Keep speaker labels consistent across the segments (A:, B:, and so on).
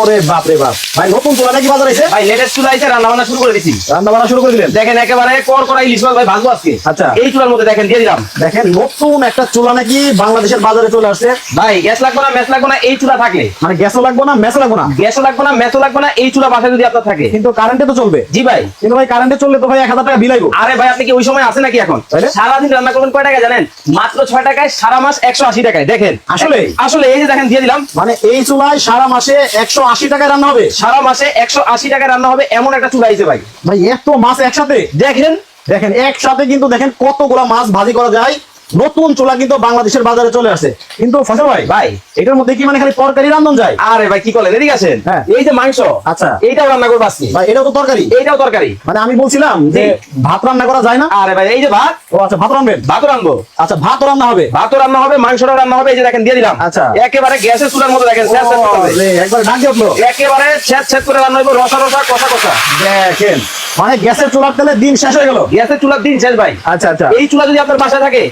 A: ওরে বাপ রে বাপ। ভাই নতুন চুলা নাকি বাজার এসে
B: ভাই লেটেস্ট চুলা আছে রান্না বান্না শুরু করে দিছি।
A: রান্না বান্না শুরু করে দিলেন?
B: দেখেন একেবারে কর করা ইলিশ মাছ ভাই ভাজবো আজকে।
A: আচ্ছা।
B: এই চুলার মধ্যে দেখেন দিয়ে দিলাম।
A: দেখেন নতুন একটা চুলা নাকি বাংলাদেশের বাজারে চলে আসছে।
B: ভাই গ্যাস লাগবে না ম্যাচ লাগবে না এই চুলা থাকলে।
A: মানে গ্যাসও লাগবে না মেসও লাগবে না?
B: গ্যাসও লাগবে না ম্যাচও লাগবে না এই চুলা বাসায় যদি আপনার থাকে।
A: কিন্তু কারেন্টে তো চলবে।
B: জি ভাই।
A: কিন্তু ভাই কারেন্টে চললে তো ভাই এক হাজার টাকা বিলাইবো
B: আরে ভাই আপনি কি ওই সময় আছে নাকি এখন?
A: তাহলে?
B: সারাদিন রান্না করবেন কয় টাকা জানেন? মাত্র ছয় টাকায় সারা মাস একশো আশি টাকায় দেখেন।
A: আসলে?
B: আসলে এই যে দেখেন দিয়ে দিলাম।
A: মানে এই চুলায় সারা মাসে একশো আশি টাকায় রান্না হবে।
B: সারা মাসে একশো আশি টাকায় রান্না হবে এমন একটা চুলা আইছে ভাই
A: ভাই এত মাছ একসাথে?
B: দেখেন।
A: দেখেন একসাথে কিন্তু দেখেন কতগুলা মাছ ভাজি করা যায়। নতুন চুলা কিন্তু বাংলাদেশের বাজারে চলে আসে। কিন্তু ফসল ভাই
B: ভাই
A: এটার মধ্যে কি মানে খালি তরকারি রান্ধন যায়?
B: আরে ভাই কি করলেন এদিকে আছেন?
A: হ্যাঁ।
B: এই যে মাংস
A: আচ্ছা।
B: এইটাও রান্না করব আজকে।
A: ভাই এটাও তো তরকারি?
B: এইটাও তরকারি।
A: মানে আমি বলছিলাম যে ভাত রান্না করা যায় না?
B: আরে ভাই এই যে ভাত।
A: ও আচ্ছা ভাত রান্নবেন?
B: ভাতও রান্নবো।
A: আচ্ছা ভাত রান্না হবে?
B: ভাতও রান্না হবে মাংসটাও রান্না হবে এই যে দেখেন দিয়ে দিলাম।
A: আচ্ছা।
B: একেবারে গ্যাসের চুলার মতো দেখেন স্যাঁত স্যাঁত করতে হবে।
A: একবার ডাক উঠল।
B: একেবারে ছেদ ছেদ করে রান্না হবে রসা রসা কষা কষা।
A: দেখেন মানে গ্যাসের চুলার তেলে দিন শেষ হয়ে গেল?
B: গ্যাসের চুলার দিন শেষ ভাই।
A: আচ্ছা আচ্ছা।
B: এই চুলা যদি আপনার বাসায় থাকে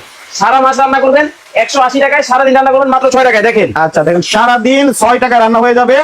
B: সারা মাস রান্না করবেন একশো আশি টাকায় সারাদিন রান্না করবেন মাত্র ছয় টাকায় দেখেন।
A: আচ্ছা দেখেন সারাদিন ছয় টাকা রান্না হয়ে যাবে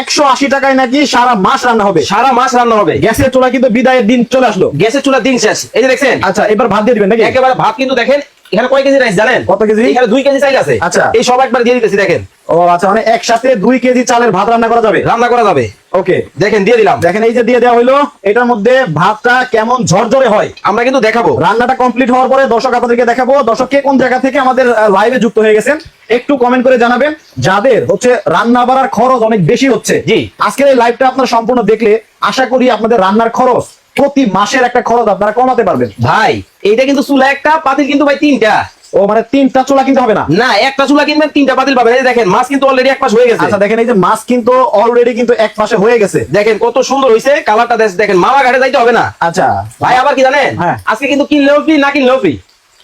A: একশো আশি টাকায় নাকি সারা মাস রান্না হবে?
B: সারা মাস রান্না হবে।
A: গ্যাসের চুলা কিন্তু বিদায়ের দিন চলে আসলো।
B: গ্যাসের চুলা দিন শেষ। এই যে দেখছেন?
A: আচ্ছা এবার ভাত দিয়ে দিবেন নাকি?
B: একেবারে ভাত কিন্তু দেখেন এখানে কয় কেজি রাইস জানেন?
A: কত কেজি?
B: এখানে দুই কেজি চাইল আছে।
A: আচ্ছা।
B: এই সব একবার দিয়ে দিতেছি দেখেন।
A: ও আচ্ছা মানে একসাথে দুই কেজি চালের ভাত রান্না করা যাবে?
B: রান্না করা যাবে।
A: ওকে।
B: দেখেন দিয়ে দিলাম।
A: দেখেন এই যে দিয়ে দেওয়া হইল এটার মধ্যে ভাতটা কেমন ঝরঝরে হয়?
B: আমরা কিন্তু দেখাবো।
A: রান্নাটা কমপ্লিট হওয়ার পরে দর্শক আপনাদেরকে দেখাবো। দর্শক কে কোন জায়গা থেকে আমাদের লাইভে যুক্ত হয়ে গেছেন একটু কমেন্ট করে জানাবেন। যাদের হচ্ছে রান্না বাড়ার খরচ অনেক বেশি হচ্ছে
B: জি।
A: আজকের এই লাইভটা আপনারা সম্পূর্ণ দেখলে আশা করি আপনাদের রান্নার খরচ প্রতি মাসের একটা খরচ আপনারা কমাতে পারবেন।
B: ভাই এইটা কিন্তু চুলা একটা পাতিল কিন্তু ভাই তিনটা।
A: ও মানে তিনটা চুলা কিনতে হবে না?
B: না একটা চুলা কিনবেন তিনটা পাতিল পাবেন। এই দেখেন মাছ কিন্তু অলরেডি এক পাশ হয়ে গেছে।
A: আচ্ছা দেখেন এই যে মাছ কিন্তু অলরেডি কিন্তু এক পাশে হয়ে গেছে।
B: দেখেন কত সুন্দর হয়েছে কালারটা দেখেন মামা ঘাটে যাইতে হবে না।
A: আচ্ছা।
B: ভাই আবার কি জানেন?
A: হ্যাঁ।
B: আজকে কিন্তু কিনলেও ফ্রি না কিনলেও ফ্রি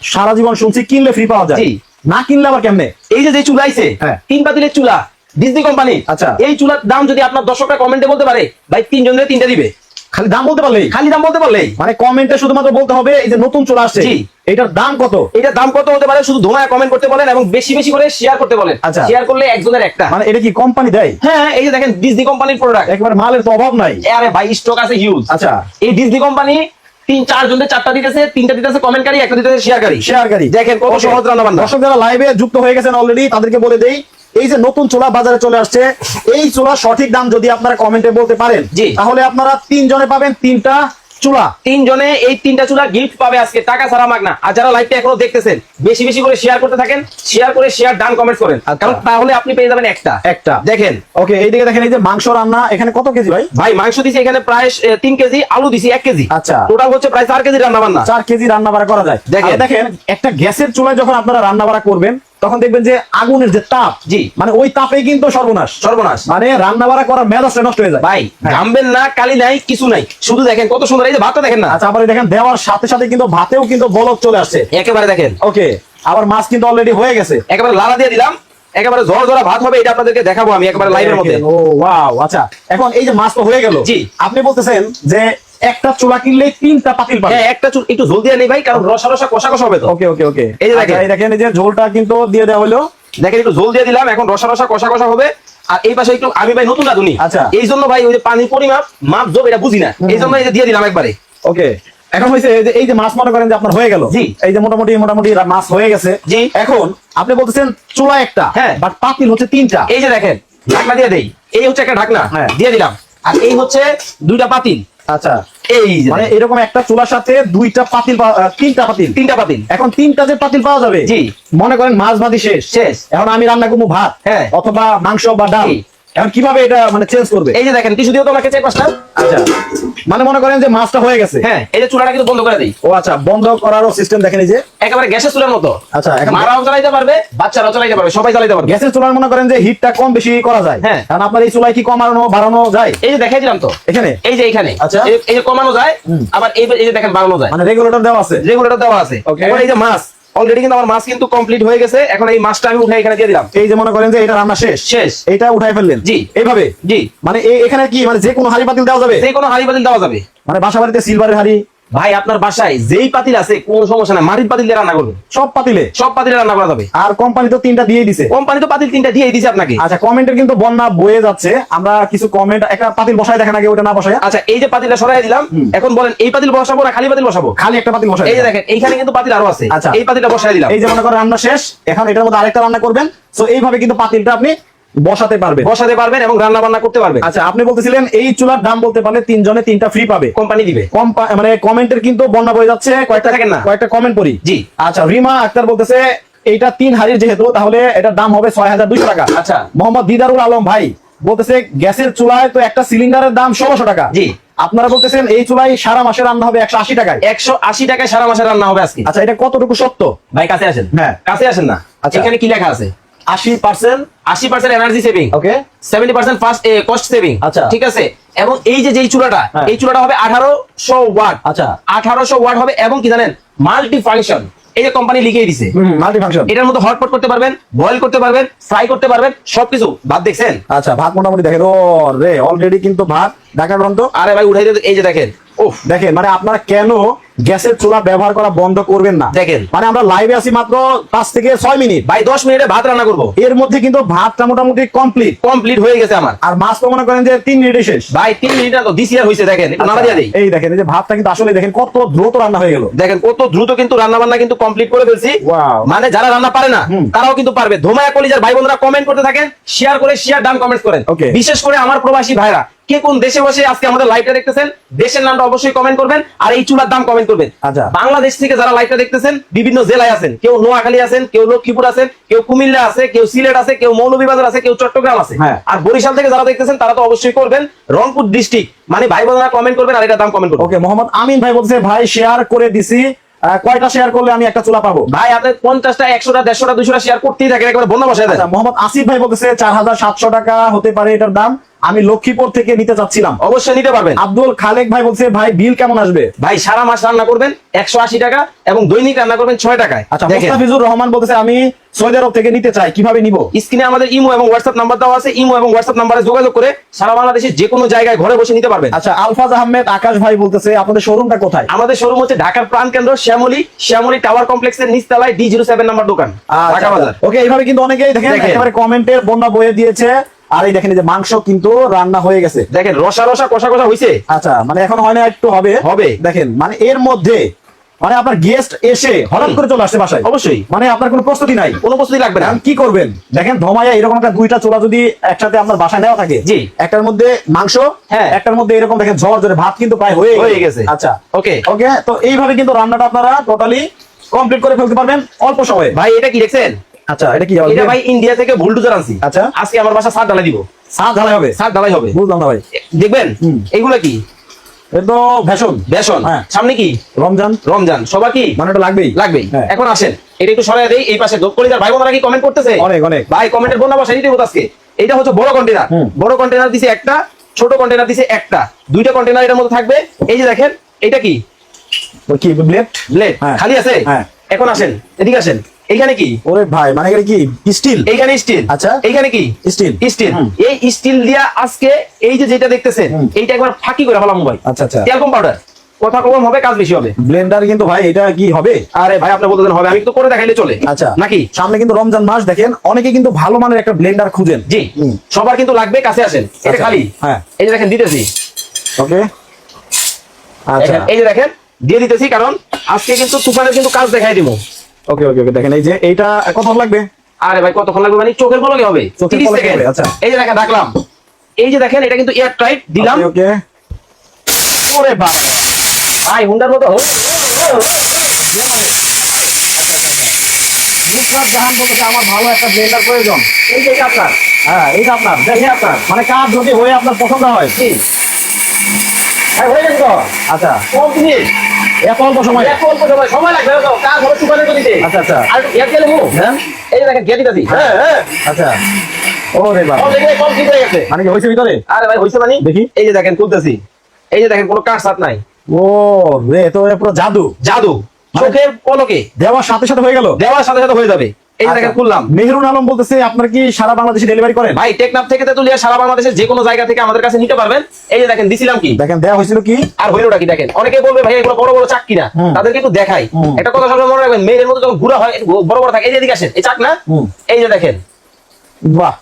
A: সারা জীবন শুনছি কিনলে ফ্রি পাওয়া যায়।
B: জি।
A: না কিনলে আবার কেমনে?
B: এই যে যে চুলা আইছে
A: হ্যাঁ।
B: তিন পাতিলের চুলা ডিজনি কোম্পানি
A: আচ্ছা।
B: এই চুলার দাম যদি আপনার দর্শকরা কমেন্টে বলতে পারে ভাই তিনজন তিনটা দিবে।
A: খালি দাম বলতে পারলেই।
B: খালি দাম বলতে পারলেই।
A: মানে কমেন্টে শুধুমাত্র বলতে হবে এই যে নতুন চলে আসছে এটার দাম কত?
B: এটার দাম কত হতে পারে শুধু ধোঁয়ায় কমেন্ট করতে বলেন এবং বেশি বেশি করে শেয়ার করতে বলেন।
A: আচ্ছা।
B: শেয়ার করলে একজনের একটা।
A: মানে এটা কি কোম্পানি দেয়?
B: হ্যাঁ এই যে দেখেন ডিজনি কোম্পানির প্রোডাক্ট
A: একবার মালের তো অভাব নাই।
B: আরে ভাই স্টক আছে হিউজ
A: আচ্ছা।
B: এই ডিজনি কোম্পানি তিন চার জনদের চারটা দিতেছে তিনটা দিতেছে কমেন্টকারী একটা দিতেছে শেয়ারকারী
A: শেয়ারকারী
B: দেখেন কত. সহজ রান্না বান্না
A: দর্শক যারা লাইভে যুক্ত হয়ে গেছেন অলরেডি তাদেরকে বলে দেই এই যে নতুন চুলা বাজারে চলে আসছে এই চুলা সঠিক দাম যদি আপনারা কমেন্টে বলতে পারেন। তাহলে আপনারা তিনজনে পাবেন তিনটা চুলা।
B: তিনজনে এই তিনটা চুলা গিফট পাবে আজকে টাকা ছাড়া মাগনা। আর যারা লাইভটা এখনও দেখতেছেন বেশি বেশি করে শেয়ার করতে থাকেন শেয়ার করে শেয়ার ডান কমেন্ট করেন।
A: আচ্ছা।
B: কারণ তাহলে আপনি পেয়ে যাবেন একটা।
A: একটা।
B: দেখেন।
A: ওকে এইদিকে দেখেন এই যে মাংস রান্না এখানে কত কেজি ভাই?
B: ভাই মাংস দিছি এখানে প্রায় তিন কেজি আলু দিছি এক কেজি।
A: আচ্ছা।
B: টোটাল হচ্ছে প্রায় চার কেজি রান্না বান্না
A: চার কেজি রান্না বাড়া করা যায়।
B: দেখেন।
A: দেখেন একটা গ্যাসের চুলায় যখন আপনারা রান্না বাড়া করবেন তখন দেখবেন যে আগুনের যে তাপ
B: জি।
A: মানে ওই তাপে কিন্তু সর্বনাশ।
B: সর্বনাশ।
A: মানে রান্না বাড়া করার মেজাজটা নষ্ট হয়ে যায়।
B: ভাই
A: হ্যাঁ।
B: ঘামবেন না কালি নাই কিছু নাই। শুধু দেখেন কত সুন্দর এই যে ভাতটা দেখেন না।
A: আচ্ছা আবার দেখেন দেওয়ার সাথে সাথে কিন্তু ভাতেও কিন্তু বলক চলে আসছে।
B: একেবারে দেখেন।
A: ওকে আবার মাছ কিন্তু অলরেডি হয়ে গেছে।
B: একেবারে লালা দিয়ে দিলাম। একেবারে ঝড় ঝরা ভাত হবে এটা আপনাদেরকে দেখাবো আমি একেবারে লাইভের মধ্যে।
A: ও ওয়াও আচ্ছা। এখন এই যে মাছ তো হয়ে গেল।
B: জি।
A: আপনি বলতেছেন যে একটা চুলা কিনলে তিনটা পাতিল পাবে।
B: হ্যাঁ একটা চুল একটু জলদি নেই ভাই কারণ রসা রসা কষা কষা হবে তো।
A: ওকে ওকে ওকে।
B: এই যে দেখেন।
A: এই দেখেন এই যে ঝোলটা কিন্তু দিয়ে দেওয়া হলো।
B: দেখেন একটু জল দিয়ে দিলাম এখন রসা রসা কষা কষা হবে। আর এই পাশে একটু আমি ভাই নতুন রাঁধুনি।
A: আচ্ছা।
B: এই জন্য ভাই ওই যে পানির পরিমাপ মাপ যোগ এটা বুঝি না। এই জন্য এই যে দিয়ে দিলাম একবারে।
A: ওকে। এখন হয়েছে এই যে এই যে মাছ মনে করেন যে আপনার হয়ে গেল।
B: জি।
A: এই যে মোটামুটি মোটামুটি মাছ হয়ে গেছে। এখন আপনি বলতেছেন চুলা একটা
B: হ্যাঁ।
A: বাট পাতিল হচ্ছে তিনটা।
B: এই যে দেখেন ঢাকনা দিয়ে দেই। এই হচ্ছে একটা ঢাকনা।
A: হ্যাঁ।
B: দিয়ে দিলাম। আর এই হচ্ছে দুইটা পাতিল।
A: আচ্ছা।
B: এই
A: মানে এরকম একটা চুলার সাথে দুইটা পাতিল পাওয়া- তিনটা পাতিল
B: তিনটা পাতিল
A: এখন তিনটা যে পাতিল পাওয়া যাবে
B: জি।
A: মনে করেন মাছ ভাতি শেষ
B: শেষ।
A: এখন আমি রান্না করব ভাত
B: হ্যাঁ।
A: অথবা মাংস বা ডাল। এখন কীভাবে এটা মানে চেঞ্জ করবে?
B: এই যে দেখেন টিস্যু দিয়ে তোমাকে চাই পাঁচটা।
A: আচ্ছা। মানে মনে করেন যে মাছটা হয়ে গেছে।
B: হ্যাঁ এই যে চুলাটা কিন্তু বন্ধ করে দিই।
A: ও আচ্ছা বন্ধ করারও সিস্টেম দেখেন এই যে।
B: একেবারে গ্যাসের চুলার মতো।
A: আচ্ছা,
B: মারাও চালাইতে পারবে বাচ্চারাও চালাইতে পারবে সবাই চালাইতে পারবে।
A: গ্যাসের চুলার মনে করেন যে হিটটা কম বেশি করা যায়।
B: হ্যাঁ।
A: কারণ আপনার এই চুলায় কি কমানো বাড়ানো যায়?
B: এই যে দেখাই দিলাম তো।
A: এখানে?
B: এই যে এখানে।
A: আচ্ছা।
B: এই- যে কমানো যায় আবার এই যে দেখেন বাড়ানো যায়।
A: মানে রেগুলেটর দেওয়া আছে।
B: রেগুলেটর দেওয়া আছে।
A: Okay.
B: এই যে মাছ অলরেডি কিন্তু আমার মাছ কিন্তু কমপ্লিট হয়ে গেছে। এখন এই মাছটা আমি উঠাই এখানে দিয়ে দিলাম।
A: এই যে মনে করেন যে এটা রান্না শেষ
B: শেষ।
A: এটা উঠাই ফেললেন?
B: জি।
A: এইভাবে?
B: জি।
A: মানে এই এখানে কি? মানে যে কোনো হাড়ি পাতিল দেওয়া যাবে?
B: যে কোনো হাড়ি পাতিল দেওয়া যাবে।
A: মানে বাসা বাড়িতে সিলভারের হাড়ি?
B: ভাই আপনার বাসায় যেই পাতিল আছে কোনো সমস্যা নাই। মাটির পাতিল দিয়ে রান্না করবে।
A: সব পাতিলে?
B: সব পাতিলে রান্না করা যাবে।
A: আর কোম্পানি তো তিনটা দিয়ে দিছে।
B: কোম্পানি তো পাতিল তিনটা দিয়ে দিছে আপনাকে।
A: আচ্ছা কমেন্টের কিন্তু বন্যা বয়ে যাচ্ছে। আমরা কিছু কমেন্ট একটা পাতিল বসাই দেখেন আগে ওটা না বসাই
B: আচ্ছা এই যে পাতিলটা সরাই দিলাম। এখন বলেন এই পাতিল বসাবো না খালি পাতিল বসাবো?
A: খালি একটা পাতিল বসাই
B: এই যে
A: দেখেন।
B: দেখেন এইখানে কিন্তু পাতিল আরও আছে।
A: আচ্ছা।
B: এই পাতিলটা বসাই দিলাম।
A: এই যে মনে করেন রান্না শেষ। এখন এটার মধ্যে আরেকটা রান্না করবেন। সো এইভাবে কিন্তু পাতিলটা আপনি বসাতে পারবেন।
B: বসাতে পারবেন এবং রান্না বান্না করতে পারবেন।
A: আচ্ছা আপনি বলতেছিলেন এই চুলার দাম বলতে পারলে তিনজনে তিনটা ফ্রি পাবে।
B: কোম্পানি দিবে।
A: মানে কমেন্টের কিন্তু বন্যা বয়ে যাচ্ছে কয়েকটা
B: থাকেন না।
A: কয়েকটা কমেন্ট পড়ি
B: জি।
A: আচ্ছা রিমা আক্তার বলতেছে এইটা তিন হাড়ির যেহেতু তাহলে এটার দাম হবে ছয় হাজার দুইশো টাকা।
B: আচ্ছা।
A: মোহাম্মদ দিদারুল আলম ভাই বলতেছে গ্যাসের চুলায় তো একটা সিলিন্ডারের দাম ষোলোশো টাকা।
B: জি।
A: আপনারা বলতেছেন এই চুলাই সারা মাসে রান্না হবে একশো আশি টাকায়।
B: একশো আশি টাকায় সারা মাসে রান্না হবে আজকে।
A: আচ্ছা এটা কতটুকু সত্য?
B: ভাই কাছে আসেন।
A: হ্যাঁ।
B: কাছে আসেন না।
A: আচ্ছা।
B: এখানে কি লেখা আছে?
A: আশি পার্সেন্ট
B: আশি percent energy saving
A: okay
B: seventy percent first cost saving
A: আচ্ছা।
B: ঠিক আছে? এবং এই যে যেই চুলাটা
A: হ্যাঁ।
B: এই চুলাটা হবে আঠারোশো ওয়াট।
A: আচ্ছা।
B: আঠারোশো ওয়াট হবে এবং কি জানেন? মাল্টি ফাংশন এই যে কোম্পানি লিখেই দিছে।
A: মাল্টি ফাংশন
B: এটার মধ্যে হটপট করতে পারবেন বয়েল করতে পারবেন ফ্রাই করতে পারবেন সবকিছু। ভাত দেখছেন?
A: আচ্ছা ভাত মোটামুটি দেখেন। ও রে অলরেডি কিন্তু ভাত। ঢাকা গ্রন্থ
B: আরে ভাই উঠাই দিয়ে এই যে দেখেন। উফ।
A: দেখেন মানে আপনারা কেন গ্যাসের চুলা ব্যবহার করা বন্ধ করবেন না।
B: দেখেন।
A: মানে আমরা লাইভে আছি মাত্র পাঁচ থেকে ছয় মিনিট।
B: ভাই দশ মিনিটে ভাত রান্না করব।
A: এর মধ্যে কিন্তু ভাতটা মোটামুটি কমপ্লিট
B: কমপ্লিট হয়ে গেছে আমার।
A: আর মাছ তো মনে করেন যে তিন মিনিটে শেষ।
B: ভাই তিন মিনিট তো দিসিয়ার হয়েছে দেখেন
A: এই দেখেন এই যে ভাতটা কিন্তু আসলে দেখেন কত দ্রুত রান্না হয়ে গেল।
B: দেখেন কত দ্রুত কিন্তু রান্না বান্না কিন্তু কমপ্লিট করে ফেলছি। মানে যারা রান্না পারে না। তারাও কিন্তু পারবে। ধোমায়া কলিজার ভাই বোনরা কমেন্ট করতে থাকেন শেয়ার করে শেয়ার ডান কমেন্ট করেন।
A: Okay.
B: বিশেষ করে আমার প্রবাসী ভাইরা কে কোন দেশে বসে আজকে আমাদের লাইভটা দেখতেছেন দেশের নামটা অবশ্যই কমেন্ট করবেন আর এই চুলার দাম কমেন্ট করবেন।
A: আচ্ছা।
B: বাংলাদেশ থেকে যারা লাইভটা দেখতেছেন বিভিন্ন জেলায় আছেন কেউ নোয়াখালী আছেন কেউ লক্ষ্মীপুর আছেন কেউ কুমিল্লা আছে কেউ সিলেট আছে কেউ মৌলভীবাজার আছে কেউ চট্টগ্রাম আছে।
A: হ্যাঁ।
B: আর বরিশাল থেকে যারা দেখতেছেন তারা তো অবশ্যই করবেন রংপুর ডিস্ট্রিক্ট মানে ভাই বোনরা কমেন্ট করবেন আর এটা দাম কমেন্ট করবেন।
A: ওকে মোহাম্মদ আমিন ভাই বলছে ভাই শেয়ার করে দিছি। কয়টা শেয়ার করলে আমি একটা চুলা পাবো?
B: ভাই আপনি পঞ্চাশটা একশোটা দেড়শোটা দুশোটা শেয়ার করতেই থাকেন একবার বন্ধ বসায় দেন।
A: আচ্ছা মোহাম্মদ আসিফ ভাই বলতেছে চার হাজার সাতশো টাকা হতে পারে এটার দাম। আমি লক্ষ্মীপুর থেকে নিতে চাচ্ছিলাম।
B: অবশ্যই নিতে পারবেন।
A: আব্দুল খালেক ভাই বলছে ভাই বিল কেমন আসবে?
B: ভাই সারা মাস রান্না করবেন একশো আশি টাকা এবং দৈনিক রান্না করবেন ছয় টাকায়।
A: আচ্ছা মুস্তাফিজুর রহমান বলতেছে আমি সৌদি আরব থেকে নিতে চাই কীভাবে নিব?
B: স্ক্রিনে আমাদের ইমো এবং হোয়াটসঅ্যাপ নাম্বার দেওয়া আছে ইমো এবং হোয়াটসঅ্যাপ নাম্বারে যোগাযোগ করে সারা বাংলাদেশে যে কোনো জায়গায় ঘরে বসে নিতে পারবেন।
A: আচ্ছা আলফাজ আহমেদ আকাশ ভাই বলতেছে আপনাদের শোরুমটা কোথায়?
B: আমাদের শোরুম হচ্ছে ঢাকার প্রাণ কেন্দ্র শ্যামলী শ্যামলী টাওয়ার কমপ্লেক্সের নিচতলায় ডি জিরো সেভেন নাম্বার দোকান ঢাকা বাজার।
A: ওকে এইভাবে কিন্তু অনেকেই দেখেন
B: দেখেন।
A: একেবারে কমেন্টের বন্যা বয়ে দিয়েছে। আর এই দেখেন যে মাংস কিন্তু রান্না হয়ে গেছে।
B: দেখেন রসা রসা কষা কষা হয়েছে
A: আচ্ছা মানে এখন হয় না একটু হবে।
B: হবে।
A: দেখেন মানে এর মধ্যে মানে আপনার গেস্ট এসে হঠাৎ করে চলে আসছে বাসায়।
B: অবশ্যই।
A: মানে আপনার কোনো প্রস্তুতি নাই।
B: কোনো প্রস্তুতি লাগবে না।
A: কি করবেন? দেখেন ধমায়া এরকম একটা দুইটা চোলা যদি একসাথে আপনার বাসায় নেওয়া থাকে
B: জি।
A: একটার মধ্যে মাংস
B: হ্যাঁ।
A: একটার মধ্যে এরকম দেখেন ঝড় ধরে ভাত কিন্তু প্রায় হয়ে
B: হয়ে গেছে।
A: আচ্ছা।
B: ওকে।
A: ওকে তো এইভাবে কিন্তু রান্নাটা আপনারা টোটালি কমপ্লিট করে ফেলতে পারবেন অল্প সময়ে।
B: ভাই এটা কি দেখছেন?
A: আচ্ছা এটা কি
B: এটা ভাই ইন্ডিয়া থেকে বুলডুজার আনছি।
A: আচ্ছা।
B: আজকে আমার বাসা সাত ঢালাই দিব।
A: সাত ঢালাই হবে?
B: সাত ঢালাই হবে।
A: বুঝলাম না ভাই।
B: দেখবেন
A: হুম।
B: কি?
A: তো ভ্যাসন
B: বেসন
A: হ্যাঁ।
B: সামনে কি?
A: রমজান।
B: রমজান। সবার কি?
A: মানে এটা লাগবেই।
B: লাগবেই।
A: হ্যাঁ।
B: এখন আসেন। এটা একটু সরাই দেই এই পাশে দোপ কলিজার ভাই বোনেরা কি কমেন্ট করতেছে?
A: অনেক, অনেক।
B: ভাই কমেন্টের বন্যা বসাই দিতে আজকে। এটা হচ্ছে বড় কন্টেনার বড় কন্টেনার দিছে একটা ছোট কন্টেনার দিছে একটা। দুইটা কন্টেনার এটার মধ্যে থাকবে। এই যে দেখেন এটা কি?
A: কি ব্লেড
B: ব্লেড
A: হ্যাঁ।
B: খালি আছে?
A: হ্যাঁ।
B: এখন আসেন এদিকে আসেন। এইখানে কি?
A: ওরে ভাই মানে এটা কি? স্টিল?
B: এইখানে স্টিল।
A: আচ্ছা।
B: এইখানে কি?
A: স্টিল।
B: স্টিল। এই স্টিল দিয়া আজকে এই যে যেটা দেখতেছেন এইটা একবার ফাঁকি করে ফেলাম ভাই।
A: আচ্ছা আচ্ছা।
B: তেল কম পাউডার কথা কম হবে কাজ বেশি হবে।
A: ব্লেন্ডার কিন্তু ভাই এটা কি হবে?
B: আরে ভাই আপনি বলতে হবে আমি তো করে দেখাইলে চলে।
A: আচ্ছা।
B: নাকি?
A: সামনে কিন্তু রমজান মাস দেখেন অনেকে কিন্তু ভালো মানের একটা ব্লেন্ডার খুঁজেন।
B: জি। সবার কিন্তু লাগবে কাছে আসেন। এটা
A: আচ্ছা,
B: খালি।
A: হ্যাঁ।
B: এই যে দেখেন দিতেছি।
A: ওকে। আচ্ছা।
B: এই যে দেখেন দিয়ে দিতেছি কারণ আজকে কিন্তু তুফানের কিন্তু কাজ দেখাই দিব।
A: ওকে ওকে ওকে দেখেন এই যে এইটা কত লাগবে?
B: আরে ভাই কতক্ষণ লাগবে মানে চোখের পলকে হবে?
A: চোখের
B: 30
A: পলকে
B: সেকেন্ড।
A: আচ্ছা।
B: এই যে দেখেন রাখলাম এই যে দেখেন এটা কিন্তু এয়ার টাইট দিলাম
A: ওকে ওরে বাবা
B: ভাই হুন্ডার মতো
A: নুসরাত জাহান বলতেছে আমার ভালো একটা ব্লেন্ডার প্রয়োজন।
B: এই যে আপনার।
A: হ্যাঁ এইটা আপনার
B: দেখেন আপনার।
A: মানে কাজ যদি হয়ে আপনার পছন্দ হয়। আচ্ছা।
B: কোন জিনিস
A: এত অল্প সময়।
B: এক অল্প সময়। সময় লাগবে কাজ হবে তুফানের গতিতে।
A: আচ্ছা আচ্ছা।
B: আর এয়ার গেলে মু
A: হ্যাঁ।
B: এই যে দেখেন গিয়ে দিতেছি। হ্যাঁ হ্যাঁ।
A: আচ্ছা। ওরে বাবা।
B: কম কম ঠিক হয়ে গেছে।
A: মানে কি হয়েছে ভিতরে?
B: আরে ভাই হইছে মানে?
A: দেখি।
B: এই যে দেখেন তুলতেছি। এই যে দেখেন কোনো কাঠ সাত নাই।
A: ও রে তো পুরো জাদু।
B: জাদু।
A: মানে-
B: চোখের পলকে।
A: দেওয়ার সাথে সাথে হয়ে গেল?
B: দেওয়ার সাথে সাথে হয়ে যাবে। এই
A: আচ্ছা।
B: খুললাম।
A: মেহরুন আলম বলতেছে আপনার কি সারা বাংলাদেশে ডেলিভারি করেন?
B: ভাই টেকনাফ থেকে তেতুলিয়া সারা বাংলাদেশের যে কোনো জায়গা থেকে আমাদের কাছে নিতে পারবেন। এই যে দেখেন দিছিলাম কি?
A: দেখেন দেওয়া হয়েছিল কি?
B: আর হইলোটা কি দেখেন? অনেকে বলবে ভাই এগুলো বড় বড় চাক কিনা তাদেরকে একটু দেখাই। একটা কথা সবসময় মনে রাখবেন মেয়ের মধ্যে যখন ঘুরা হয় বড় বড় থাকে। এই যে এদিকে আসেন এই চাক না? এই যে দেখেন।
A: বাহ।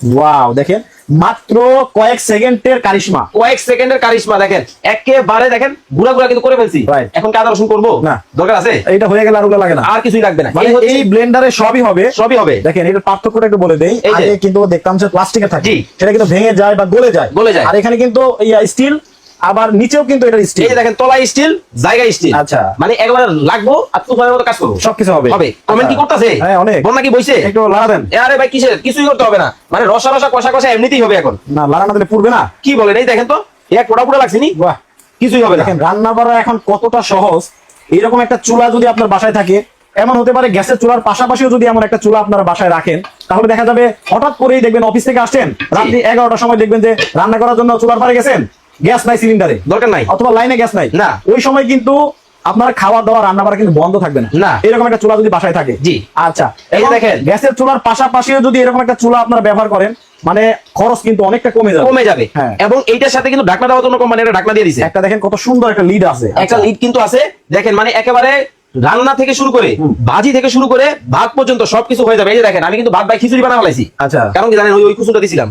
A: ওয়াও দেখেন। মাত্র কয়েক সেকেন্ডের কারিশমা।
B: কয়েক সেকেন্ডের কারিশমা দেখেন। একেবারে দেখেন ঘুরা ঘুরা কিন্তু করে ফেলছি। এখন কাদা রসুন করব?
A: না।
B: দরকার আছে?
A: এটা হয়ে গেলে আর লাগে না।
B: আর কিছুই লাগবে না।
A: মানে
B: এই
A: ব্লেন্ডারে সবই হবে।
B: সবই হবে।
A: দেখেন এটা পার্থক্যটা একটু বলে দেই। আগে কিন্তু দেখতাম যে প্লাস্টিকের থাকে। সেটা কিন্তু ভেঙে যায় বা গলে যায়।
B: গলে যায়।
A: আর এখানে কিন্তু স্টিল আবার নিচেও কিন্তু এটা
B: এই
A: স্টিল
B: যে দেখেন তলায় স্টিল জায়গায় স্টিল
A: আচ্ছা।
B: মানে একবার লাগবো আর তুফানের মতো কাজ করব।
A: সবকিছু হবে।
B: হবে। কমেন্ট কি
A: আচ্ছা।
B: করতেছে?
A: হ্যাঁ অনেক।
B: বন্যা কি বইছে?
A: একটু লাড়া দেন।
B: আরে ভাই কিসের? কিছুই করতে হবে না। মানে রসা রসা কষা কষা এমনিতেই হবে এখন।
A: না লাড়া না দিলে পুড়বে না।
B: কি বলেন এই দেখেন তো। এক পোড়া পোড়া লাগছে নি?
A: বাহ।
B: কিছুই হবে না।
A: দেখেন রান্না করা এখন কতটা সহজ। এরকম একটা চুলা যদি আপনার বাসায় থাকে এমন হতে পারে গ্যাসের চুলার পাশাপাশিও যদি এমন একটা চুলা আপনারা বাসায় রাখেন তাহলে দেখা যাবে হঠাৎ করেই দেখবেন অফিস থেকে আসছেন রাত্রি এগারোটার সময় দেখবেন যে রান্না করার জন্য চুলার পারে গেছেন। গ্যাস নাই সিলিন্ডারে।
B: দরকার নাই।
A: অথবা লাইনে গ্যাস নাই।
B: না।
A: ওই সময় কিন্তু আপনার খাওয়া দাওয়া রান্না করা কিন্তু বন্ধ থাকবে না। এরকম একটা চুলা যদি বাসায় থাকে।
B: জি।
A: আচ্ছা
B: এই দেখেন।
A: গ্যাসের চুলার পাশাপাশিও যদি এরকম একটা চুলা আপনারা ব্যবহার করেন মানে খরচ কিন্তু অনেকটা কমে যাবে।
B: কমে যাবে।
A: হ্যাঁ।
B: এবং এইটার সাথে কিন্তু ঢাকনা দেওয়ার জন্য কোম্পানি ঢাকনা দিয়ে দিছে।
A: একটা দেখেন কত সুন্দর একটা লিড আছে।
B: একটা লিড কিন্তু আছে। দেখেন মানে একেবারে রান্না থেকে শুরু করে ভাজি থেকে শুরু করে ভাত পর্যন্ত সবকিছু হয়ে যাবে। এই যে দেখেন আমি কিন্তু ভাত ভাই খিচুড়ি বানা ফেলাইছি
A: আচ্ছা।
B: কারণ কি জানেন ওই কুসুমটা দিছিলাম।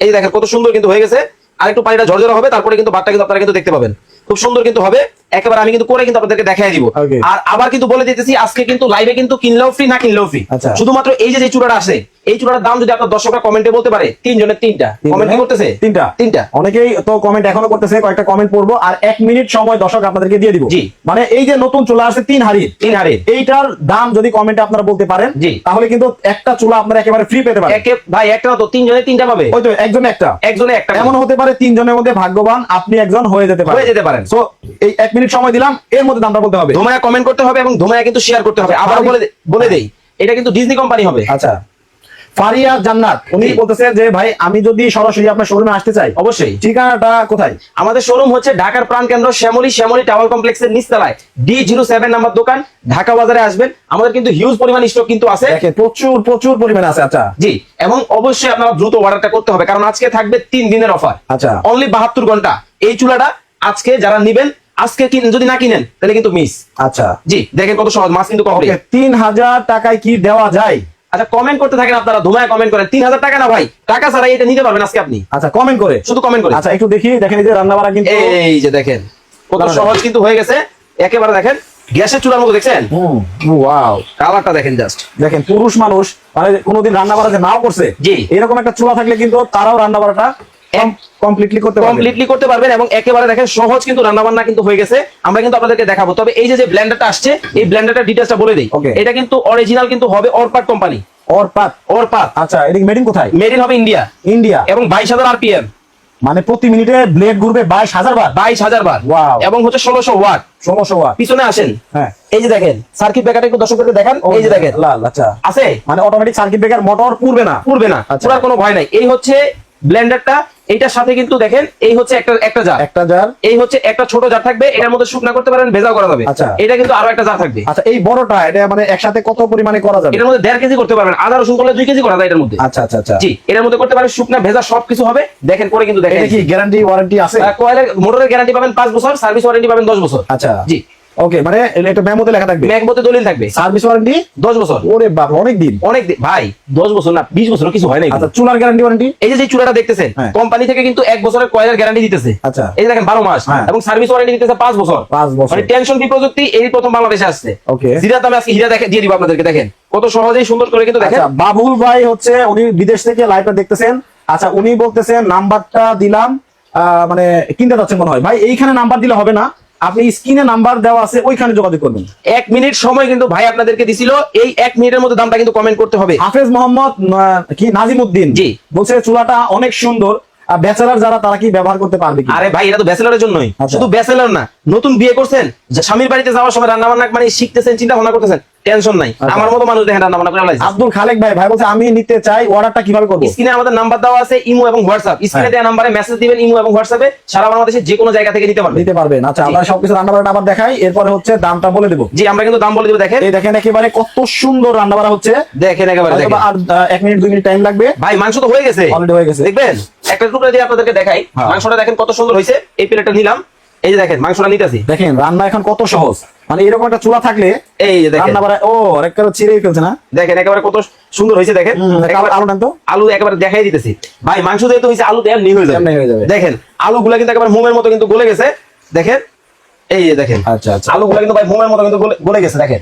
B: এই যে দেখেন কত সুন্দর কিন্তু হয়ে গেছে। আর একটু পানিটা ঝরঝরা হবে, তারপরে কিন্তু ভাতটা কিন্তু আপনারা কিন্তু দেখতে পাবেন। খুব সুন্দর কিন্তু হবে। একেবারে আমি কিন্তু করে কিন্তু আপনাদেরকে দেখাই দিব। আর আবার কিন্তু বলে দিতেছি আজকে কিন্তু লাইভে কিন্তু কিনলেও ফ্রি না কিনলেও ফ্রি
A: আচ্ছা।
B: শুধুমাত্র এই যে চূড়াটা আসে এই চূড়ার দাম যদি আপনার দর্শকরা কমেন্টে বলতে পারে তিনজনের তিনটা। কমেন্ট করতেছে?
A: তিনটা।
B: তিনটা।
A: অনেকেই তো কমেন্ট এখনও করতেছে কয়েকটা কমেন্ট পড়ব আর এক মিনিট সময় দর্শক আপনাদেরকে দিয়ে দিব। মানে এই যে নতুন চুলা আছে তিন হাড়ির
B: তিন হারে
A: এইটার দাম যদি কমেন্টে আপনারা বলতে পারেন। তাহলে কিন্তু একটা চুলা আপনারা একেবারে ফ্রি পেতে পারেন।
B: একে ভাই একটা তো তিনজনের তিনটা পাবে।
A: ওই তো একজন একটা।
B: একজনে একটা
A: এমন হতে পারে তিনজনের মধ্যে ভাগ্যবান আপনি একজন হয়ে যেতে পারেন।
B: হয়ে যেতে পারেন।
A: সো এই এক মিনিট সময় দিলাম এর মধ্যে দামটা বলতে হবে।
B: ধোমায়া কমেন্ট করতে হবে এবং ধোমায়া কিন্তু শেয়ার করতে হবে। আবার বলে বলে দেই এটা কিন্তু ডিজনি কোম্পানি হবে।
A: আচ্ছা। ফারিয়া জান্নাত উনি। বলতেছে যে ভাই আমি যদি সরাসরি আপনার শোরুমে আসতে চাই
B: অবশ্যই।
A: ঠিকানাটা কোথায়?
B: আমাদের শোরুম হচ্ছে ঢাকার প্রাণ কেন্দ্র শ্যামলী শ্যামলী টাওয়ার কমপ্লেক্সের নিচতলায়। ডি জিরো সেভেন নাম্বার দোকান ঢাকা বাজারে আসবেন। আমাদের কিন্তু হিউজ পরিমাণ স্টক কিন্তু আছে।
A: প্রচুর প্রচুর পরিমাণে আছে আচ্ছা।
B: জি এবং অবশ্যই আপনারা দ্রুত অর্ডারটা করতে হবে কারণ আজকে থাকবে তিন দিনের অফার
A: আচ্ছা।
B: অনলি বাহাত্তর ঘণ্টা। এই চুলাটা আজকে যারা নিবেন আজকে কিন- যদি না কিনেন তাহলে কিন্তু মিস
A: আচ্ছা।
B: জি দেখেন কত সহজ মাছ কিন্তু কম
A: তিন হাজার টাকায় কি দেওয়া যায়?
B: আচ্ছা কমেন্ট করতে থাকেন আপনারা ধুমায় কমেন্ট করেন। তিন হাজার টাকা না ভাই? টাকা ছাড়া এটা নিতে পারবেন আজকে আপনি।
A: আচ্ছা কমেন্ট করে।
B: শুধু কমেন্ট করে।
A: আচ্ছা একটু দেখি দেখেন এই যে রান্না বাড়া কিন্তু
B: এই যে দেখেন কত সহজ কিন্তু হয়ে গেছে। একেবারে দেখেন গ্যাসের চুলার মতো দেখছেন?
A: ওয়াও
B: কালারটা দেখেন জাস্ট
A: দেখেন পুরুষ মানুষ মানে কোনোদিন রান্না বাড়া যে নাও করছে
B: জি।
A: এরকম একটা চুলা থাকলে কিন্তু তারাও রান্না বাড়াটা কমপ্লিটলি করতে
B: কমপ্লিটলি করতে পারবেন এবং একেবারে দেখেন সহজ কিন্তু রান্না বান্না কিন্তু হয়ে গেছে। আমরা কিন্তু আপনাদেরকে দেখাবো। তবে এই যে ব্লেন্ডারটা আসছে এই ব্লেন্ডারটা ডিটেলসটা বলে দেই। এটা কিন্তু অরিজিনাল কিন্তু হবে অরপাট কোম্পানি
A: ওর পাত
B: অরপাট
A: আচ্ছা এদিকে মেডিন কোথায়?
B: মেড ইন হবে ইন্ডিয়া
A: ইন্ডিয়া
B: এবং বাইশ হাজার আরপিএম
A: মানে প্রতি মিনিটে ব্লেড ঘুরবে বাইশ হাজার বার?
B: বাইশ হাজার বার।
A: Wow.
B: এবং হচ্ছে ষোলোশো ওয়াট।
A: ষোলোশো ওয়াট।
B: পিছনে আসেন।
A: হ্যাঁ।
B: এই যে দেখেন সার্কিট ব্রেকারটা একটু দর্শকদেরকে দেখান। এই যে দেখেন।
A: লাল আচ্ছা।
B: আছে?
A: মানে অটোমেটিক সার্কিট ব্রেকার মোটর পুরবে না।
B: পুরবে না।
A: আচ্ছা।
B: পুরার কোনো ভয় নাই। এই হচ্ছে ব্লেন্ডারটা এইটার সাথে কিন্তু দেখেন এই হচ্ছে একটা একটা জার।
A: একটা জার।
B: এই হচ্ছে একটা ছোট জার থাকবে এটার মধ্যে শুকনা করতে পারেন ভেজা করা যাবে।
A: আচ্ছা।
B: এটা কিন্তু আরও একটা জার থাকবে।
A: আচ্ছা এই বড়টা এটা মানে একসাথে কত পরিমাণে করা যাবে?
B: এটার মধ্যে দেড় কেজি করতে পারবেন আদা রসুন করলে দুই কেজি করা যায় এটার মধ্যে।
A: আচ্ছা আচ্ছা আচ্ছা।
B: জি এটার মধ্যে করতে পারেন শুকনা ভেজা সবকিছু হবে। দেখেন পরে কিন্তু দেখেন।
A: এটা কি গ্যারান্টি ওয়ারেন্টি আছে?
B: কয়েলের মোটরের গ্যারান্টি পাবেন পাঁচ বছর সার্ভিস ওয়ারেন্টি পাবেন দশ বছর।
A: আচ্ছা।
B: জি।
A: ওকে মানে এটা মেমোতে লেখা থাকবে।
B: মধ্যে দলিল থাকবে।
A: সার্ভিস ওয়ারেন্টি
B: দশ বছর।
A: ওরে বাপ অনেক দিন
B: অনেক দিন- ভাই দশ বছর না বিশ বছর কিছু হয় না
A: আচ্ছা চুলার গ্যারান্টি ওয়ারেন্টি
B: এই যে যে চূড়াটা দেখতেছেন
A: হ্যাঁ।
B: কোম্পানি থেকে কিন্তু এক বছরের কয়েলের গ্যারান্টি দিতেছে।
A: আচ্ছা।
B: এই দেখেন বারো মাস।
A: হ্যাঁ।
B: এবং সার্ভিস ওয়ারেন্টি দিতেছে পাঁচ বছর।
A: পাঁচ বছর।
B: মানে টেনশন ফ্রি প্রযুক্তি এই প্রথম বাংলাদেশে আসছে. হীরা দামে আজকে হীরা দেখে দিয়ে দিব আপনাদেরকে দেখেন। কত সহজেই সুন্দর করে কিন্তু দেখেন।
A: আচ্ছা বাবুল ভাই হচ্ছে উনি বিদেশ থেকে লাইভটা দেখতেছেন। আচ্ছা উনি বলতেছেন নাম্বারটা দিলাম আহ, মানে কিনতে যাচ্ছেন মনে হয়। ভাই এইখানে নাম্বার দিলে হবে না। আপনি স্ক্রিনে নাম্বার দেওয়া আছে ওইখানে যোগাযোগ করবেন।
B: এক মিনিট সময় কিন্তু ভাই আপনাদেরকে দিছিল এই এক মিনিটের মধ্যে দামটা কিন্তু কমেন্ট করতে হবে।
A: হাফেজ মোহাম্মদ কি নাজিম উদ্দিন
B: জি।
A: বলছে চুলাটা অনেক সুন্দর আর ব্যাচেলার যারা তারা কি ব্যবহার করতে পারবে
B: আরে ভাই এটা তো ব্যাচেলারের জন্যই।
A: আচ্ছা।
B: শুধু ব্যাচেলার না নতুন বিয়ে করছেন স্বামীর বাড়িতে যাওয়ার সময় রান্না বান্না মানে শিখতেছেন চিন্তা ভাবনা করতেছেন টেনশন নাই।
A: আচ্ছা।
B: আমার মতো মানুষ দেখেন রান্না বান্না করে
A: আব্দুল খালেক ভাই ভাই বলছে আমি নিতে চাই অর্ডারটা কীভাবে করব?
B: স্ক্রিনে আমাদের নাম্বার দেওয়া আছে ইমো এবং হোয়াটসঅ্যাপ। স্ক্রিনে
A: হ্যাঁ।
B: দেওয়া নাম্বারে মেসেজ দিবেন ইমো এবং হোয়াটসঅ্যাপে সারা বাংলাদেশে যে কোনো জায়গা থেকে নিতে পারবেন
A: নিতে পারবেন। আচ্ছা আমরা সবকিছু রান্না বান্না আবার দেখাই এরপরে হচ্ছে দামটা বলে দেবো।
B: জি আমরা কিন্তু দাম বলে দেবো দেখেন।
A: এই দেখেন একেবারে কত সুন্দর রান্না বাড়া হচ্ছে।
B: দেখেন একেবারে দেখেন।
A: আর আহ, এক মিনিট দুই মিনিট টাইম লাগবে।
B: ভাই মাংস তো হয়ে গেছে।
A: অলরেডি হয়ে গেছে।
B: দেখবেন? একটা টুকরা দিয়ে আপনাদেরকে দেখাই।
A: হ্যাঁ।
B: মাংসটা দেখেন কত সুন্দর হয়েছে। এই প্লেটটা নিলাম। এই যে দেখেন মাংসটা নিতেছি।
A: দেখেন রান্না এখন কত সহজ। মানে এরকম একটা চুলা থাকলে
B: এই যে দেখেন।
A: রান্না ও একটা ছিঁড়েই ফেলছে না?
B: দেখেন একেবারে কত সুন্দর হয়েছে দেখেন।
A: আলু নেন তো।
B: আলু একেবারে দেখাই দিতেছি। ভাই মাংস যেহেতু হয়েছে আলু এমনি হয়ে
A: এমনি হয়ে
B: যাবে।
A: যাবে।
B: দেখেন আলুগুলা কিন্তু একেবারে মোমের মতো কিন্তু গলে গেছে। দেখেন এই যে দেখেন।
A: আচ্ছা আচ্ছা।
B: আলুগুলা কিন্তু ভাই মোমের মতো কিন্তু গলে- গেছে দেখেন।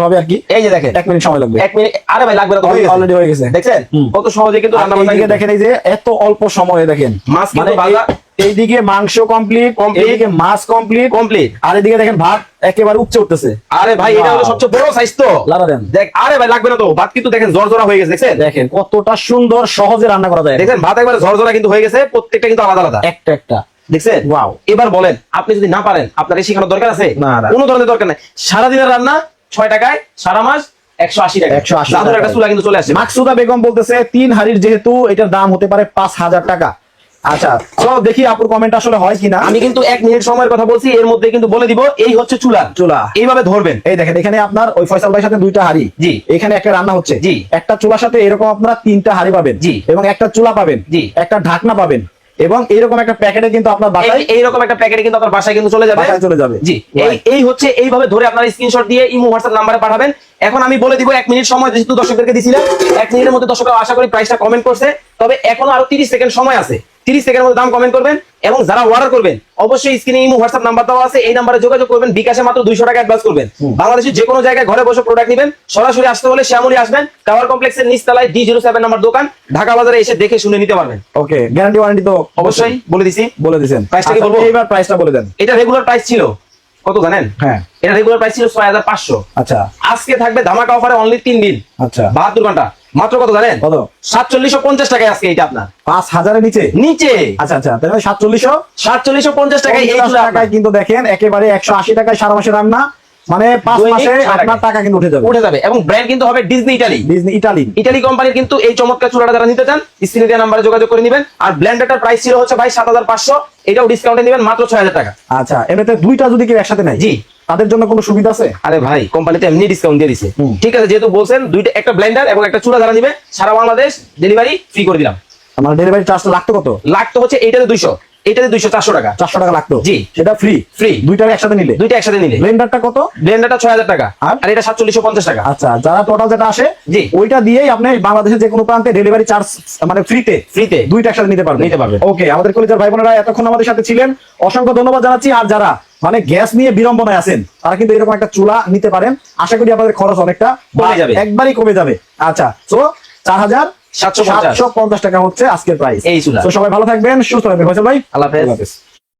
A: হবে আর কি।
B: এই যে দেখেন।
A: এক মিনিট সময় লাগবে।
B: এক মিনিট আরে ভাই লাগবে না তো গেছে।
A: অলরেডি হয়ে গেছে।
B: দেখছেন? কত সহজে কিন্তু রান্না
A: দেখেন এই যে এত অল্প সময়ে দেখেন।
B: মাছ কিন্তু
A: মানে এইদিকে মাংস কমপ্লিট এইদিকে মাছ কমপ্লিট
B: কমপ্লিট
A: আর এদিকে দেখেন ভাত একেবারে উপচে উঠতেছে।
B: আরে ভাই এটা হলো সবচেয়ে বড় সাইজ তো।
A: লাড়া দেন।
B: দেখ আরে ভাই লাগবে না তো। ভাত কিন্তু দেখেন জর্জরা হয়ে গেছে দেখছেন?
A: দেখেন কতটা সুন্দর সহজে রান্না করা যায়।
B: দেখছেন ভাত একবারে ঝরঝরা কিন্তু হয়ে গেছে প্রত্যেকটা কিন্তু আলাদা আলাদা।
A: একটা একটা।
B: দেখছেন?
A: Wow.
B: এবার বলেন আপনি যদি না পারেন আপনার এই শেখানোর দরকার আছে?
A: না।
B: কোনো ধরনের দরকার নাই। সারাদিনের রান্না ছয় টাকায় সারা মাস একশো আশি টাকা।
A: 180
B: জাদুর একটা চুলা কিন্তু চলে আসছে
A: মাকসুদা বেগম বলতেছে তিন হাড়ির যেহেতু এটার দাম হতে পারে পাঁচ হাজার টাকা। আচ্ছা তো দেখি আপুর কমেন্ট আসলে হয় কিনা
B: আমি কিন্তু এক মিনিট সময়ের কথা বলছি এর মধ্যে কিন্তু বলে দিব এই হচ্ছে চুলা
A: চুলা।
B: এইভাবে ধরবেন
A: এই দেখেন এখানে আপনার ওই ফয়সাল ভাইয়ের সাথে দুইটা হাড়ি
B: জি।
A: এখানে একটা রান্না হচ্ছে
B: জি।
A: একটা চুলার সাথে এরকম আপনারা তিনটা হাড়ি পাবেন
B: জি।
A: এবং একটা চুলা পাবেন
B: জি।
A: একটা ঢাকনা পাবেন এবং এইরকম একটা প্যাকেটে কিন্তু আপনার বাসায়
B: এইরকম একটা প্যাকেটে কিন্তু আপনার বাসায় কিন্তু চলে যাবে
A: চলে যাবে।
B: জি. এই হচ্ছে এইভাবে ধরে আপনার স্ক্রিনশট দিয়ে ইমো হোয়াটসঅ্যাপ নাম্বারে পাঠাবেন এখন আমি বলে দিব এক মিনিট সময় যেহেতু দর্শকদেরকে দিছিলাম এক মিনিটের মধ্যে দর্শকরা আশা করি প্রাইসটা কমেন্ট করছে তবে এখনও আরও তিরিশ সেকেন্ড সময় আছে তিরিশ সেকেন্ডের মধ্যে দাম কমেন্ট করবেন এবং যারা অর্ডার করবেন অবশ্যই স্ক্রিনে ইমো হোয়াটসঅ্যাপ নাম্বার দেওয়া আছে এই নাম্বারে যোগাযোগ করবেন বিকাশে মাত্র দুইশো টাকা অ্যাডভান্স করবেন। বাংলাদেশের যে কোনো জায়গায় ঘরে বসে প্রোডাক্ট নেবেন সরাসরি আসতে হলে শ্যামলি আসবেন টাওয়ার কমপ্লেক্সের নিচতলায় ডি জিরো সেভেন নাম্বার দোকান ঢাকা বাজারে এসে দেখে শুনে নিতে পারবেন।
A: ওকে গ্যারান্টি ওয়ারেন্টি তো
B: অবশ্যই বলে দিছি।
A: বলে দিয়েছেন
B: Price টা কি বলব?
A: এইবার প্রাইসটা বলে দেন।
B: এটা রেগুলার প্রাইস ছিল। কত জানেন?
A: হ্যাঁ।
B: এটা রেগুলার প্রাইস ছিল ছয় হাজার পাঁচশো।
A: আচ্ছা।
B: আজকে থাকবে ধামাকা অফারে অনলি তিন দিন।
A: আচ্ছা।
B: বাহাত্তর ঘণ্টা। মাত্র কত জানেন?
A: কত?
B: সাতচল্লিশশো পঞ্চাশ টাকায় আজকে এটা আপনার।
A: পাঁচ হাজারের নিচে?
B: নিচে।
A: আচ্ছা আচ্ছা তাহলে সাতচল্লিশশো?
B: সাতচল্লিশশো পঞ্চাশ টাকায়
A: টাকায় কিন্তু দেখেন একেবারে একশো আশি টাকায় সারা মাসে রান্না। মানে পাঁচ মাসে আপনার টাকা কিন্তু উঠে যাবে।
B: উঠে যাবে। এবং ব্র্যান্ড কিন্তু হবে Disney Italy
A: Disney Italy
B: Italy কোম্পানির কিন্তু এই চমৎকার চুলাটা যারা নিতে চান স্ক্রিনে দেওয়া নাম্বারে যোগাযোগ করে নেবেন। আর ব্ল্যান্ডেটার প্রাইস ছিল হচ্ছে ভাই সাত হাজার পাঁচশো। এটাও ডিসকাউন্টে নেবেন মাত্র ছয় হাজার টাকা।
A: আচ্ছা এমনিতে দুইটা যদি কেউ একসাথে নেয়?
B: জি।
A: তাদের জন্য কোনো সুবিধা আছে?
B: আরে ভাই কোম্পানিতে এমনি ডিসকাউন্ট দিয়ে দিছে। ঠিক আছে যেহেতু বলছেন দুইটা একটা ব্লেন্ডার এবং একটা চুলা যারা নিবে সারা বাংলাদেশ ডেলিভারি ফ্রি করে দিলাম।
A: আমার ডেলিভারি চার্জটা লাগতো কত?
B: লাগতো হচ্ছে এইটাতে দুইশো। এইটাতে দুইশো চারশো টাকা।
A: চারশো টাকা লাগতো?
B: জি।
A: সেটা ফ্রি
B: Free।
A: দুইটা একসাথে নিলে?
B: দুইটা একসাথে নিলে।
A: ব্লেন্ডারটা কত?
B: ব্লেন্ডারটা ছয় হাজার টাকা।
A: আর?
B: আর এটা সাতচল্লিশশো পঞ্চাশ টাকা।
A: আচ্ছা যারা টোটাল যেটা আসে
B: জি।
A: ওইটা দিয়েই আপনি বাংলাদেশের যে কোনো প্রান্তে ডেলিভারি চার্জ মানে ফ্রিতে
B: ফ্রিতে
A: দুইটা একসাথে নিতে পারবেন।
B: নিতে পারবেন।
A: ওকে আমাদের কলেজের ভাই বোনেরা এতক্ষণ আমাদের সাথে ছিলেন। অসংখ্য ধন্যবাদ জানাচ্ছি। আর যারা মানে গ্যাস নিয়ে বিড়ম্বনায় আছেন তারা কিন্তু এরকম একটা চুলা নিতে পারেন আশা করি আপনাদের খরচ অনেকটা
B: কমে যাবে।
A: একবারই কমে যাবে আচ্ছা তো চার হাজার
B: সাতশো পঞ্চাশ।
A: সাতশো পঞ্চাশ টাকা হচ্ছে আজকের প্রাইস
B: এই চুলা।
A: তো সবাই ভালো থাকবেন সুস্থ থাকবেন ভাই। আল্লাহ হাফেজ